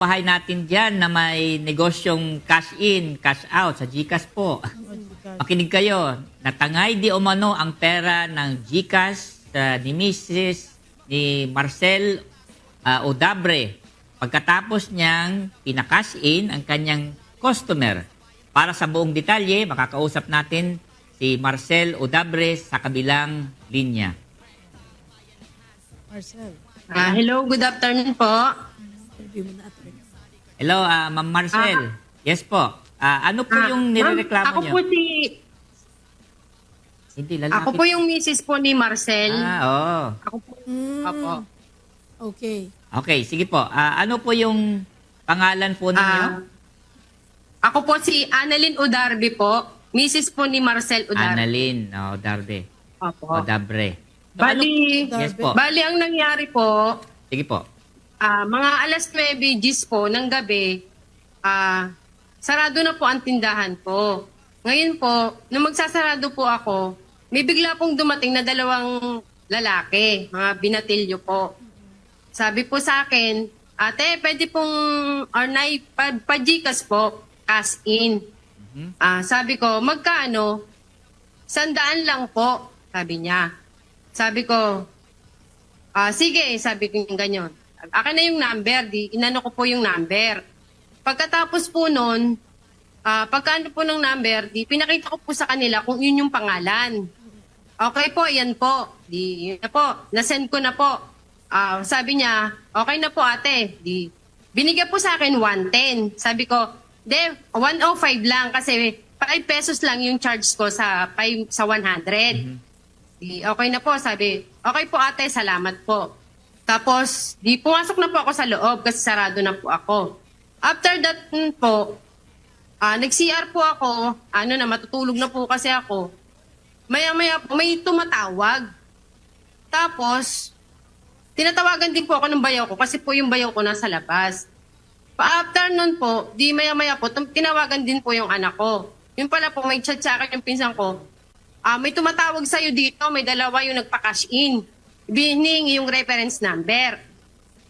bahay natin dyan na may negosyong cash in, cash out sa GCash po. Makinig kayo, natangay di umano ang pera ng GCash ah, ni Mrs. ni Marcel ah, Odabre pagkatapos niyang pinakash in ang kanyang customer. Para sa buong detalye, makakausap natin si Marcel Odabre sa kabilang linya. Marcel. Ah, hello, good afternoon po. Interview mo na ito. Hello, ah, Ma'am Marcel. Yes po. Ah, ano po Ah, yung ma'am, nirereklamo ako niyo? po si Hindi, lalaki. ako po yung misis po ni Marcel. Ah, oo. Ako po. Mm, Opo. Okay. Okay, sige po. Ah, ano po yung pangalan po ninyo? Ah, ako po si Annalyn Udarbi po, misis po ni Marcel Udarbi. Annalyn oh, Darde. Opo. Odabre. So, ano- Bali, Yes po. bali ang nangyari po, Sige po. Ah, mga alas 9 gis po ng gabi, ah, sarado na po ang tindahan po. Ngayon po, nung magsasarado po ako, may bigla pong dumating na dalawang lalaki, mga binatilyo po. Sabi po sa akin, ate, pwede pong, or nay, pa, pa-Gcash po, cash in. Ah, sabi ko, magkano? Sandaan lang po, sabi niya. Sabi ko, ah, sige, sabi ko yung ganyan. Akin na yung number, di, inano ko po yung number. Pagkatapos po nun, ah, pagkano po ng number, di, pinakita ko po sa kanila kung yun yung pangalan. Okay po, yan po. Di, yun na po. Nasend ko na po. Ah, sabi niya, okay na po ate. Di, binigyan po sa akin 110. Sabi ko, de, 105 lang kasi 5 pesos lang yung charge ko sa 5, sa 100. Di, okay na po, sabi. Okay po ate, salamat po. Tapos, di pumasok na po ako sa loob kasi sarado na po ako. After that mm, po, ah nag-CR po ako, ano na, matutulog na po kasi ako. Maya-maya po, may tumatawag. Tapos, tinatawagan din po ako ng bayaw ko kasi po yung bayaw ko nasa labas. Pa-after nun po, di maya-maya po, tinawagan din po yung anak ko. Yung pala po, may chat yung pinsan ko. Ah, may tumatawag sa'yo dito, may dalawa yung nagpa-cash in. Bining yung reference number.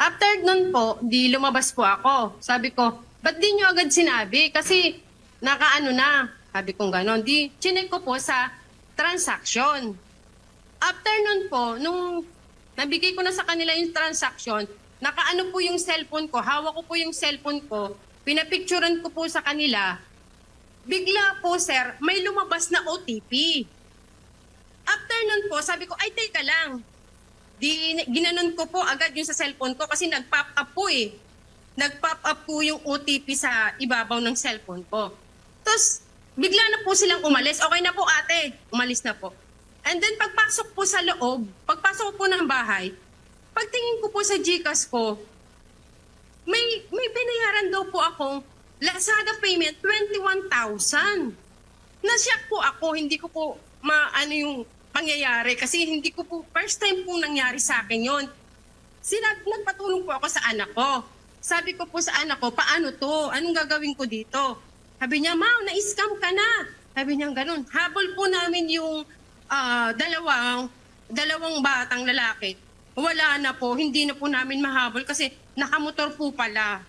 After nun po, di lumabas po ako. Sabi ko, ba't di nyo agad sinabi? Kasi nakaano na. Sabi ko gano'n. Di, chinek ko po sa transaction. After nun po, nung nabigay ko na sa kanila yung transaction, nakaano po yung cellphone ko, hawak ko po yung cellphone ko, pinapicturan ko po sa kanila, bigla po sir, may lumabas na OTP. After nun po, sabi ko, ay teka lang, di, ginanon ko po agad yung sa cellphone ko kasi nag-pop up po eh. Nag-pop up po yung OTP sa ibabaw ng cellphone ko. Tapos, bigla na po silang umalis. Okay na po ate, umalis na po. And then pagpasok po sa loob, pagpasok po ng bahay, pagtingin ko po sa Gcash ko, may may binayaran daw po akong Lazada payment 21,000. Nasyak po ako, hindi ko po maano yung pangyayari kasi hindi ko po first time po nangyari sa akin yon. Sinab nagpatulong po ako sa anak ko. Sabi ko po sa anak ko, paano to? Anong gagawin ko dito? Sabi niya, Ma'am, na-scam ka na. Sabi niya ganun. Habol po namin yung ah, dalawang dalawang batang lalaki. Wala na po, hindi na po namin mahabol kasi nakamotor po pala.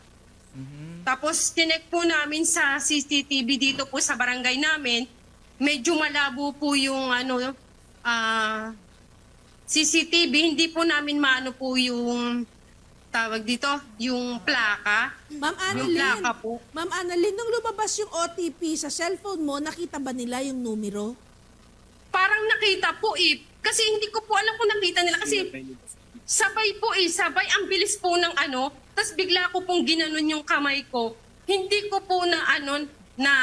Tapos tinek po namin sa CCTV dito po sa barangay namin. Medyo malabo po yung ano ah CCTV, hindi po namin maano po yung tawag dito, yung plaka. Ma'am Yung Annalyn. plaka po. Ma'am Annalyn, nung lumabas yung OTP sa cellphone mo, nakita ba nila yung numero? Parang nakita po eh. Kasi hindi ko po alam kung nakita nila kasi sabay po eh, sabay ang bilis po ng ano. Tapos bigla ko pong ginanon yung kamay ko. Hindi ko po na ano, na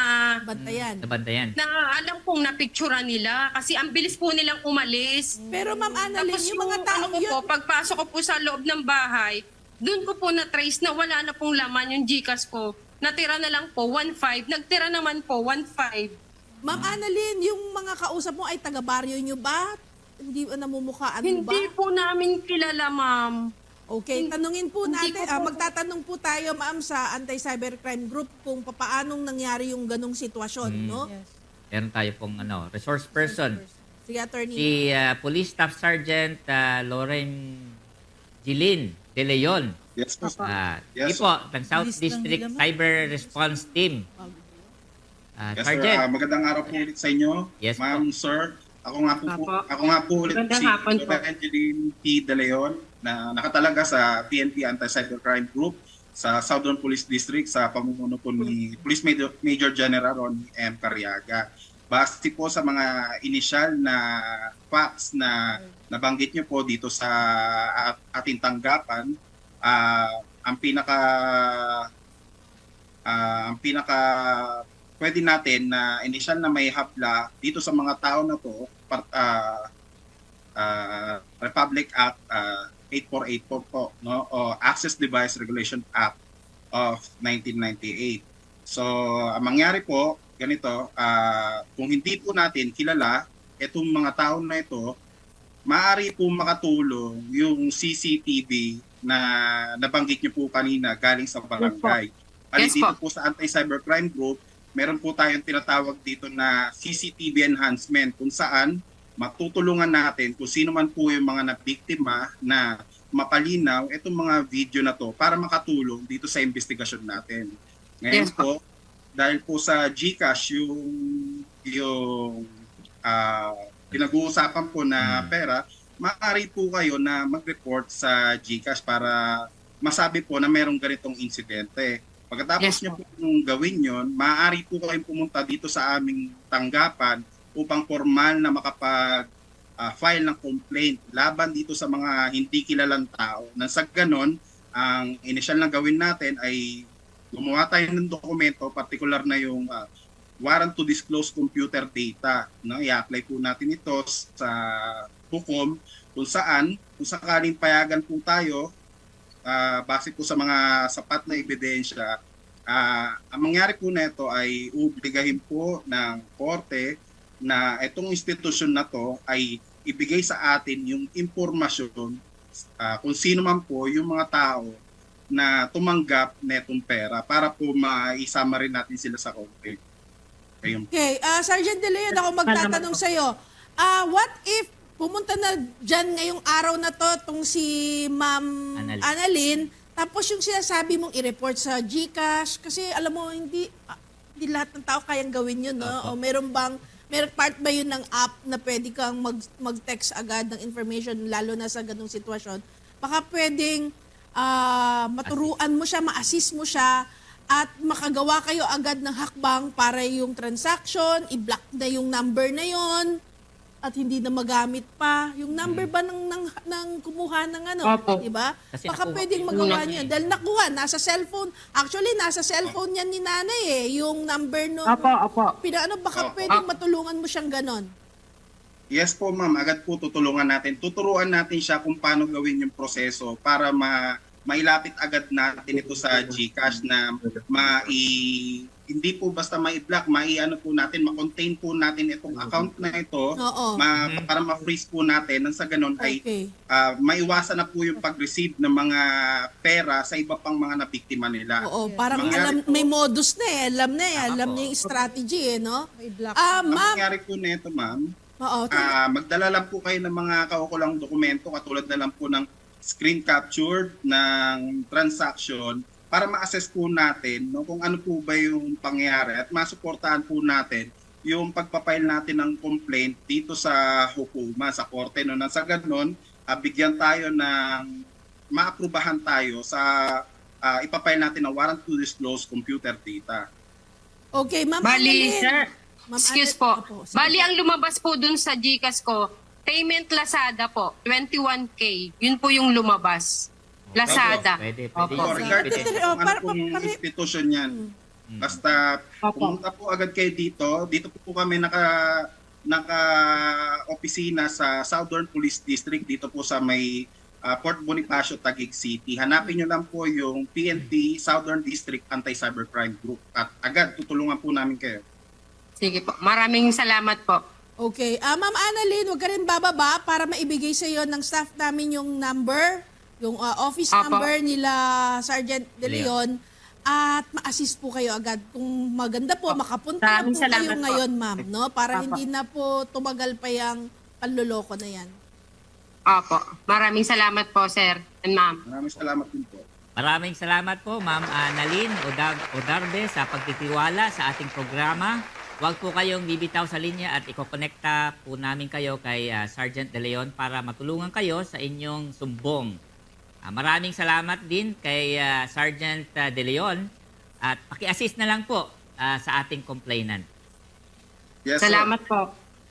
Bantayan. Nabantayan. na alam kong napicturean nila kasi ang bilis po nilang umalis. Pero Ma'am Annalyn, Tapos yung mga tao ano ko yun, po, pagpasok ko po sa loob ng bahay, doon ko po na-trace na wala na pong laman yung Gcash ko. Natira na lang po 1.5. Nagtira naman po 1.5. Ma'am Annalyn, yung mga kausap mo ay taga-baryo nyo ba? Hindi namumukhaan mo ba? Hindi po namin kilala, ma'am. Okay, tanungin po Hindi natin, ko ah, po- magtatanong po tayo ma'am sa Anti-Cybercrime Group kung papaanong nangyari yung ganong sitwasyon, no? Meron tayo pong ano, resource person. Sige, attorney. Si ah, Police Staff Sergeant ah, Lauren Gilin De Leon. Yes po. Ah, Yes, yes po, ng South lang District nila, ma'am. Cyber Response Team. Ah, Yes, sir. Sergeant, Ah, magandang araw po ulit sa inyo. Yes, Ma'am, sir. Ako nga po, Apo. ako nga po ulit Magandang si hapon po. T. De Leon na nakatalaga sa PNP Anti-Cybercrime Group sa Southern Police District sa pamumuno po ni Police Major, Major General Ron M. Carriaga. Base po sa mga initial na facts na nabanggit niyo po dito sa at- ating tanggapan, ah, ang pinaka ah, ang pinaka pwede natin na initial na may hapla dito sa mga tao na to part, ah, ah, Republic Act ah, 8484 po no o Access Device Regulation Act of 1998. So ang mangyari po ganito ah, kung hindi po natin kilala itong mga tao na ito maaari po makatulong yung CCTV na nabanggit niyo po kanina galing sa barangay. Yes po. dito po sa Anti-Cybercrime Group, meron po tayong tinatawag dito na CCTV enhancement kung saan matutulungan natin kung sino man po yung mga nabiktima na mapalinaw itong mga video na to para makatulong dito sa investigasyon natin. Ngayon Yes po, dahil po sa GCash yung yung ah, pinag-uusapan po na Hmm. pera, maaari po kayo na mag-report sa GCash para masabi po na merong ganitong insidente. Pagkatapos Yes, niyo po kung gawin yon, maaari po kayong pumunta dito sa aming tanggapan upang formal na makapag ah, file ng complaint laban dito sa mga hindi kilalang tao. Nang sa ganon, ang initial na gawin natin ay gumawa tayo ng dokumento, particular na yung ah, warrant to disclose computer data. No? I-apply po natin ito sa hukom kung saan, kung sakaling payagan po tayo, ah, base po sa mga sapat na ebidensya, ah, ang mangyari po nito ay uobligahin po ng korte na itong institusyon na to ay ibigay sa atin yung impormasyon ah, kung sino man po yung mga tao na tumanggap netong pera para po maisama rin natin sila sa korte. Ayun Okay, ah Sergeant De Leon, ako magtatanong sa iyo. Ah, what if pumunta na diyan ngayong araw na to tong si Ma'am Annalyn. Annalyn, tapos yung sinasabi mong i-report sa GCash kasi alam mo hindi hindi lahat ng tao kayang gawin yun, no? O Opo. meron bang meron part ba yun ng app na pwede kang mag, mag-text agad ng information lalo na sa ganung sitwasyon? Baka pwedeng ah, maturuan mo siya, ma-assist mo siya at makagawa kayo agad ng hakbang para yung transaction, i-block na yung number na yon at hindi na magamit pa. Yung number ba ng, ng, ng kumuha ng ano, Opo. di ba? Kasi Baka nakuha pwedeng magawa yun niyo. eh. Dahil nakuha, nasa cellphone. Actually, nasa cellphone yan ni nanay eh. Yung number no. Opo, opo. Pinaano, baka Opo. pwedeng matulungan mo siyang ganon. Yes po ma'am, agad po tutulungan natin. Tuturuan natin siya kung paano gawin yung proseso para ma mailapit agad natin ito sa GCash na mai hindi po basta mai-block, mai-ano po natin, ma-contain po natin itong account na ito Oo. ma, para ma-freeze po natin nang sa ganun ay Okay. ah, maiwasan na po yung pag-receive ng mga pera sa iba pang mga nabiktima nila. Oo, parang Mangyari alam, po- may modus na eh. Alam na eh. Alam niya yung strategy eh, no? I-block. Ah, Ang ma'am. nangyari po nito ma'am, Oo. Ah, magdala lang po kayo ng mga kaukulang dokumento katulad na lang po ng screen captured ng transaction para ma-assess po natin no, kung ano po ba yung pangyayari at masuportahan po natin yung pagpapail natin ng complaint dito sa hukuma, sa korte. No? Nang sa ganun, ah, bigyan tayo ng maaprubahan tayo sa ah, ipapail natin ng warrant to disclose computer data. Okay, ma'am Bali, Annalyn. sir. Ma'am Excuse Annalyn- po. Opo, sige. Bali, ang lumabas po dun sa GCash ko, payment Lazada po, 21K. Yun po yung lumabas. Lazada. Pwede, pwede Opo. regardless Pwede, kung ano para- pong para- institution yan. Mm. Basta Opo. pumunta po agad kayo dito. Dito po kami naka naka opisina sa Southern Police District dito po sa may ah, Port Bonifacio, Taguig City. Hanapin niyo lang po yung PNP Southern District Anti-Cybercrime Group at agad tutulungan po namin kayo. Sige po. Maraming salamat po. Okay. Ah, Ma'am Annalyn, huwag ka rin bababa para maibigay sa iyo ng staff namin yung number, yung ah, office Apo. number nila Sergeant De Leon. At ma-assist po kayo agad. Kung maganda po, makapunta na Maraming po kayo po. ngayon, ma'am, no? Para Apo. hindi na po tumagal pa yung panloloko na yan. Opo. Maraming salamat po, sir and ma'am. Maraming salamat din po. Maraming salamat po, Ma'am Annalyn Odar- Odarbe sa pagtitiwala sa ating programa. Huwag po kayong bibitaw sa linya at ikokonekta po namin kayo kay ah, Sergeant De Leon para matulungan kayo sa inyong sumbong. Ah, maraming salamat din kay ah, Sergeant ah, De Leon at paki-assist na lang po ah, sa ating complainant. Yes, sir. Salamat po.